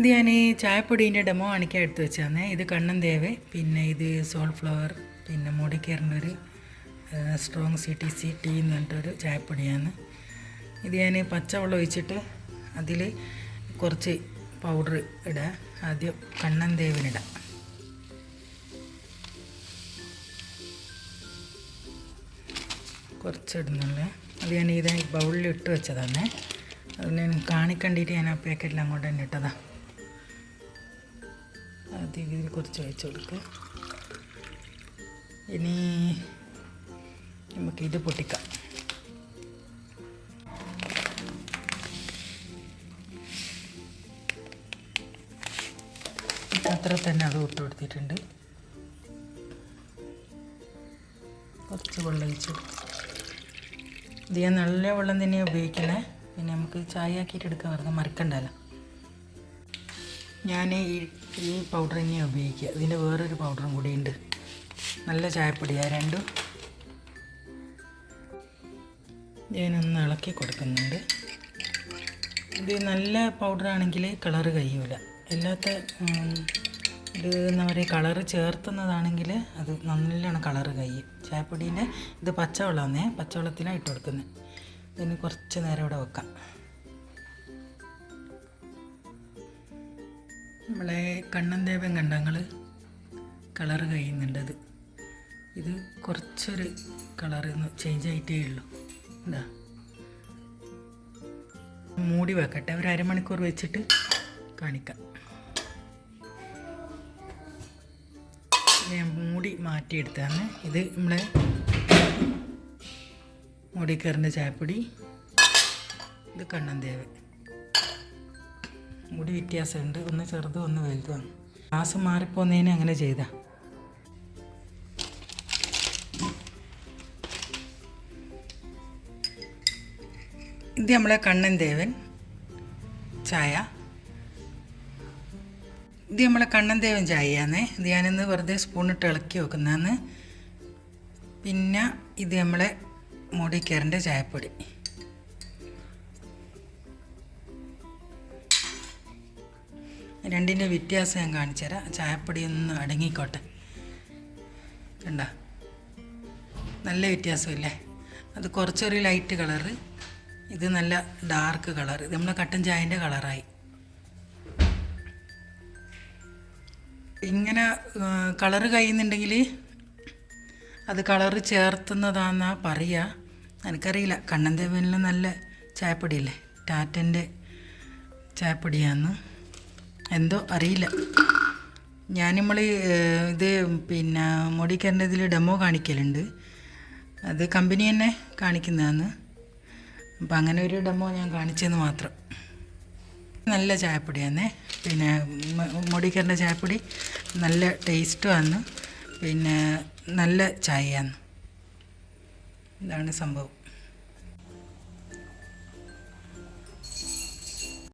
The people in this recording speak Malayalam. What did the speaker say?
ഇത് ഞാൻ ഈ ചായപ്പൊടീന്റെ ഡെമോ കാണിക്കാൻ എടുത്ത് വെച്ചാന്നേ ഇത് കണ്ണൻ ദേവ് പിന്നെ ഇത് സോൾഫ്ലവർ പിന്നെ മുടിക്കേറിന്റെ ഒരു strong C T C tea എന്ന് പറഞ്ഞിട്ടൊരു ചായപ്പൊടിയാണ്. ഇത് ഞാൻ പച്ചവെള്ളം ഒഴിച്ചിട്ട് അതിൽ കുറച്ച് പൗഡർ ഇടുക ആദ്യം കണ്ണൻ ദേവിനിടാം കുറച്ചിടുന്നുണ്ട് അത് ഞാൻ ഇത് ബൗളിൽ ഇട്ട് വെച്ചതാണ്. അത് ഞാൻ കാണിക്കണ്ടിട്ട് ഞാൻ ആ പാക്കറ്റിൽ അങ്ങോട്ട് തന്നെ ഇട്ടതാ. ഇതിൽ കുറച്ച് അയച്ചു കൊടുക്കുക ഇനി നമുക്ക് ഇത് പൊട്ടിക്കാം. അത്ര തന്നെ അത് ഇട്ട് കൊടുത്തിട്ടുണ്ട്. കുറച്ച് വെള്ളം ഒഴിച്ചു ഇത് ഞാൻ നല്ല വെള്ളം തന്നെയാണ് ഉപയോഗിക്കുന്നത് പിന്നെ നമുക്ക് ചായ ആക്കിയിട്ട് എടുക്കാൻ വെറുതെ മറിക്കണ്ടല്ലോ. ഞാൻ ഈ ഈ പൗഡർ തന്നെയാണ് ഉപയോഗിക്കുക. ഇതിന്റെ വേറൊരു പൗഡറും കൂടി ഉണ്ട്. നല്ല ചായപ്പൊടിയാണ് രണ്ടും. ഞാനൊന്ന് ഇളക്കി കൊടുക്കുന്നുണ്ട്. ഇത് നല്ല പൗഡറാണെങ്കിൽ കളറ് കഴിയൂല. അല്ലാത്ത ഇത് എന്താ പറയുക കളറ് ചേർത്തുന്നതാണെങ്കിൽ അത് നല്ലോണം കളറ് കഴിയും. ചായപ്പൊടീന്റെ ഇത് പച്ചവെള്ളമാണേ പച്ചവെള്ളത്തിലാണ് ഇട്ട് കൊടുക്കുന്നത് ഇതിന് കുറച്ച് നേരം ഇവിടെ വെക്കാം. നമ്മളെ കണ്ണൻ ദേവൻ കണ്ടങ്ങൾ കളർ കഴിയുന്നുണ്ടത്. ഇത് കുറച്ചൊരു കളർ ചേഞ്ച് ആയിട്ടേ ഉള്ളൂ. എന്താ മൂടി വെക്കട്ടെ. ഒരു അരമണിക്കൂർ വെച്ചിട്ട് കാണിക്കാം. ഞാൻ മൂടി മാറ്റിയെടുത്താണ് ഇത് നമ്മളെ മുടിക്കറിന്റെ ചായപ്പൊടി. ഇത് കണ്ണന്തേവ് മുടി വ്യത്യാസമുണ്ട്. ഒന്ന് ചെറുതും ഒന്ന് വലുതുമാണ് ഗ്ലാസ് മാറിപ്പോന്നതിന് അങ്ങനെ ചെയ്താ. ഇത് നമ്മളെ കണ്ണൻ ദേവൻ ചായ. ഇത് നമ്മളെ കണ്ണൻ ദേവൻ ചായയാന്നേ. ഇത് ഞാനിന്ന് വെറുതെ സ്പൂണിട്ട് ഇളക്കി വെക്കുന്നതാണ് പിന്നെ ഇത് നമ്മളെ മുടിക്കറിന്റെ ചായപ്പൊടി. രണ്ടിന്റെ വ്യത്യാസം ഞാൻ കാണിച്ചു തരാം. ചായപ്പൊടി ഒന്ന് അടങ്ങിക്കോട്ടെ. കണ്ട? നല്ല വ്യത്യാസമില്ലേ? അത് കുറച്ചൊരു ലൈറ്റ് കളറ് ഇത് നല്ല ഡാർക്ക് കളർ ഇത് നമ്മളെ കട്ടൻ ചായന്റെ കളറായി ഇങ്ങനെ കളറ് കഴിയുന്നുണ്ടെങ്കിൽ അത് കളറ് ചേർത്തുന്നതാണെന്നാ പറയുക എനിക്കറിയില്ല. കണ്ണൻ ദേവനിൽ നല്ല ചായപ്പൊടിയല്ലേ? ടാറ്റന്റെ ചായപ്പൊടിയാന്ന്. എന്തോ അറിയില്ല. ഞാൻ നമ്മൾ ഇത് പിന്നെ മോഡിക്കാരന്റെ ഇതിൽ ഡെമോ കാണിക്കലുണ്ട്. അത് കമ്പനി തന്നെ കാണിക്കുന്നതാണ് അപ്പം അങ്ങനെ ഒരു ഡെമോ ഞാൻ കാണിച്ചെന്ന് മാത്രം. നല്ല ചായപ്പൊടിയാന്നേ. പിന്നെ മോഡിക്കാരന്റെ ചായപ്പൊടി നല്ല ടേസ്റ്റുമാണ് പിന്നെ നല്ല ചായയാണ് ഇതാണ് സംഭവം.